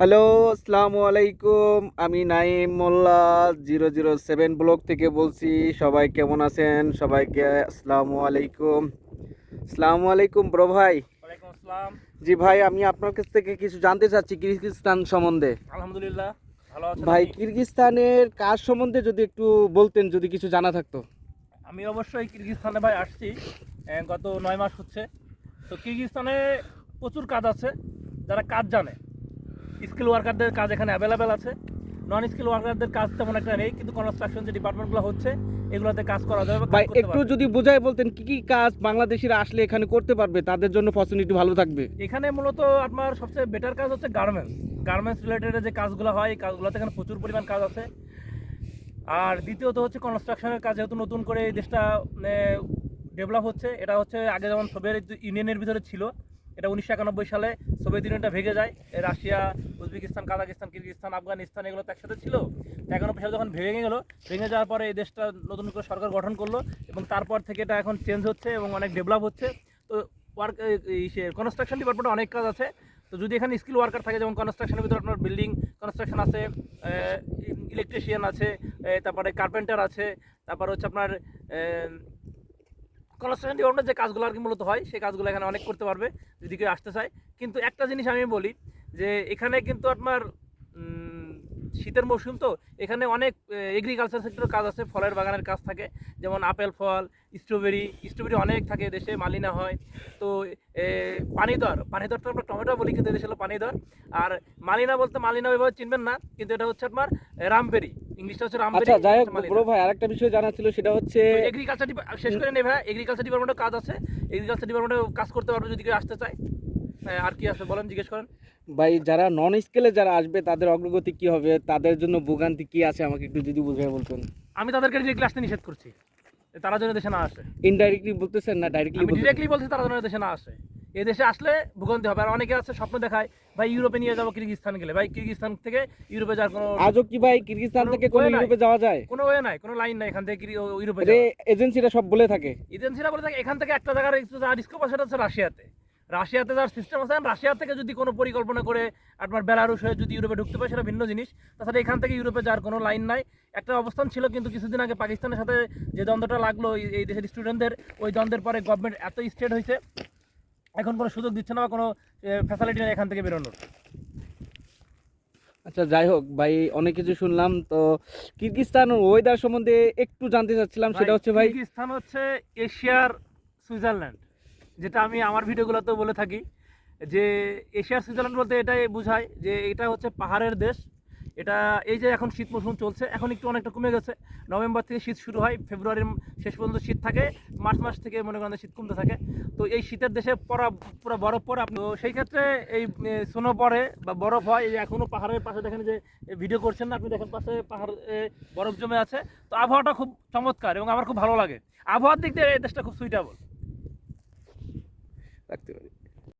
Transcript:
Hello আসসালামু আলাইকুম। আমি Naim Molla zero zero seven block থেকে বলছি সবাই কেমন আছেন? সবাইকে আসসালামু আলাইকুম। আসসালামু আলাইকুম ব্রো ভাই। জি ভাই আমি আপনার কাছ থেকে কিছু জানতে চাচ্ছি কিরগিজস্তান সম্বন্ধে। আলহামদুলিল্লাহ ভাই আপনি? কিরগিজস্তানের কাজ সম্বন্ধে যদি একটু বলতেন যদি কিছু জানা থাকতো। আমি অবশ্যই কিরগিজস্তানে ভাই আসছি গত নয় মাস হচ্ছে। তো কিরগিজস্তানে প্রচুর কাজ আছে যারা কাজ জানে। স্কিল ওয়ার্কারদের কাজ এখানে অ্যাভেলেবেল আছে। নন স্কিল ওয়ার্কারদের কাজ তেমন একটা নেই কিন্তু কনস্ট্রাকশন যে ডিপার্টমেন্টগুলো হচ্ছে এগুলোতে কাজ করা যাবে ভাই একটু যদি বুঝাই বলতেন কি কি কাজ বাংলাদেশিরা আসলে এখানে করতে পারবে? তাদের জন্য ফসিলিটি ভালো থাকবে। এখানে মূলত আপনার সবচেয়ে বেটার কাজ হচ্ছে গার্মেন্টস গার্মেন্টস রিলেটেড যে কাজগুলো হয় এই কাজগুলোতে এখানে প্রচুর পরিমাণ কাজ আছে। আর দ্বিতীয়ত হচ্ছে কনস্ট্রাকশনের কাজ যেহেতু নতুন করে এই দেশটা ডেভেলপ হচ্ছে এটা হচ্ছে আগে যেমন সোভিয়েত ইউনিয়নের ভিতরে ছিল এটা উনিশশো একানব্বই সালে সোভিয়েত ইউনিয়নটা ভেঙে যায়। Russia, Uzbekistan, Kazakhstan Kyrgyzstan Afghanistan, এগুলো তো একসাথে ছিল। একানব্বই সালে যখন ভেঙে গেল, ভেঙে যাওয়ার পরে এই দেশটা নতুন করে সরকার গঠন করল এবং তারপর থেকে এটা এখন চেঞ্জ হচ্ছে এবং অনেক ডেভেলপ হচ্ছে। তো ওয়ার্ক কনস্ট্রাকশন ডিপার্টমেন্টে অনেক কাজ আছে। তো যদি এখানে স্কিল ওয়ার্কার থাকে, যেমন কনস্ট্রাকশনের ভিতরে আপনার বিল্ডিং কনস্ট্রাকশন আছে ইলেকট্রিশিয়ান আছে তারপরে কার্পেন্টার আছে, তারপর হচ্ছে আপনার কনস্ট্রাকশন ডিপার্টমেন্টের যে কাজগুলো আর কি মূলত হয়, সেই কাজগুলো এখানে অনেক করতে পারবে, যদি কেউ আসতে চায়। কিন্তু একটা জিনিস আমি বলি, যে এখানে কিন্তু আপনার শীতের মৌসুম তো, এখানে অনেক এগ্রিকালচার সেক্টরের কাজ আছে, ফলের বাগানের কাজ থাকে, যেমন আপেল ফল স্ট্রবেরি স্ট্রবেরি অনেক থাকে দেশে, মালিনা হয়। তো পানিদর পানিদর তো আমরা টমেটো বলি, কিন্তু দেশে হলো পানিদর আর মালিনা বলতে মালিনা ওইভাবে চিনবেন না, কিন্তু এটা হচ্ছে আপনার রামবেরি। ইংলিশটা হচ্ছে আচ্ছা যাই হোক ব্রো ভাই আরেকটা বিষয় জানা ছিল সেটা হচ্ছে এগ্রিকালচার শেষ করে নেবে এগ্রিকালচার ডিপার্টমেন্টেও কাজ আছে। এগ্রিকালচার ডিপার্টমেন্টে কাজ করতে পারবে যদি কেউ আসতে চায়। হ্যাঁ, আর কি আছে বলেন জিজ্ঞেস করেন। ভাই যারা নন স্কেলে যারা আসবে তাদের অগ্রগতি কি হবে? তাদের জন্য ভোগান্তি কি আছে? আমাকে একটু যদি বুঝিয়ে বলতেন। আমি তাদেরকে ডিরেক্টলি আসতে নিষেধ করছি তারা যেন দেশে না আসে। ইনডাইরেক্টলি বলতেছেন না ডাইরেক্টলি ডিরেক্টলি বলছি তারা যেন দেশে না আসে। এই দেশে আসলে ভূগন্তি হবে। আর অনেকে আছে স্বপ্ন দেখায় ভাই ইউরোপে নিয়ে যাব কিরগিস্তান গেলে। ভাই কিরগিস্তান থেকে ইউরোপে যাওয়ার কোনো আজও কি ভাই কিরগিজস্তান থেকে কোনো ইউরোপে যাওয়া যায়? কোনো ওয়ে নাই কোনো লাইন নাই এখান থেকে ইউরোপে এজেন্সিরা সব বলে থাকে। এজেন্সিরা বলে থাকে এখান থেকে একটা জায়গার রিস্ক সেটা হচ্ছে রাশিয়াতে। রাশিয়াতে যার সিস্টেম আছে রাশিয়া থেকে যদি কোনো পরিকল্পনা করে আপনার বেলারুশ হয়ে যদি ইউরোপে ঢুকতে পারে সেটা ভিন্ন জিনিস। তাছাড়া এখান থেকে ইউরোপে যাওয়ার কোনো লাইন নাই। একটা অবস্থান ছিল কিন্তু কিছুদিন আগে পাকিস্তানের সাথে যে দ্বন্দ্বটা লাগল এই দেশের স্টুডেন্টদের ওই দ্বন্দ্বের পরে গভর্নমেন্ট এত স্টেট হয়েছে এখন কোনো সুযোগ দিচ্ছে না বা কোনো ফ্যাসিলিটি নেই এখান থেকে বেরোনোর। আচ্ছা যাই হোক ভাই অনেক কিছু শুনলাম। তো কিরগিজস্তান ওয়েদার সম্বন্ধে একটু জানতে চাচ্ছিলাম সেটা হচ্ছে ভাই স্থান হচ্ছে এশিয়ার সুইজারল্যান্ড যেটা আমি আমার ভিডিওগুলোতেও বলে থাকি। যে এশিয়ার সুইজারল্যান্ড বলতে এটাই বোঝায় যে এটা হচ্ছে পাহাড়ের দেশ। এটা এই যে এখন শীত মৌসুম চলছে, এখন একটু অনেকটা কমে গেছে। নভেম্বর থেকে শীত শুরু হয়, ফেব্রুয়ারির শেষ পর্যন্ত শীত থাকে, মার্চ মাস থেকে মনে করেন শীত কমতে থাকে। তো এই শীতের দেশে পরা পুরো বরফ পরে আপনি সেই ক্ষেত্রে এই স্নো পরে বা বরফ হয়, এই এখনও পাহাড়ের পাশে দেখেন যে ভিডিও করছেন না, আপনি দেখেন পাশে পাহাড় বরফ জমে আছে। তো আবহাওয়াটা খুব চমৎকার এবং আমার খুব ভালো লাগে। আবহাওয়ার দিক দিয়ে এই দেশটা খুব সুইটেবল রাখতে পারি।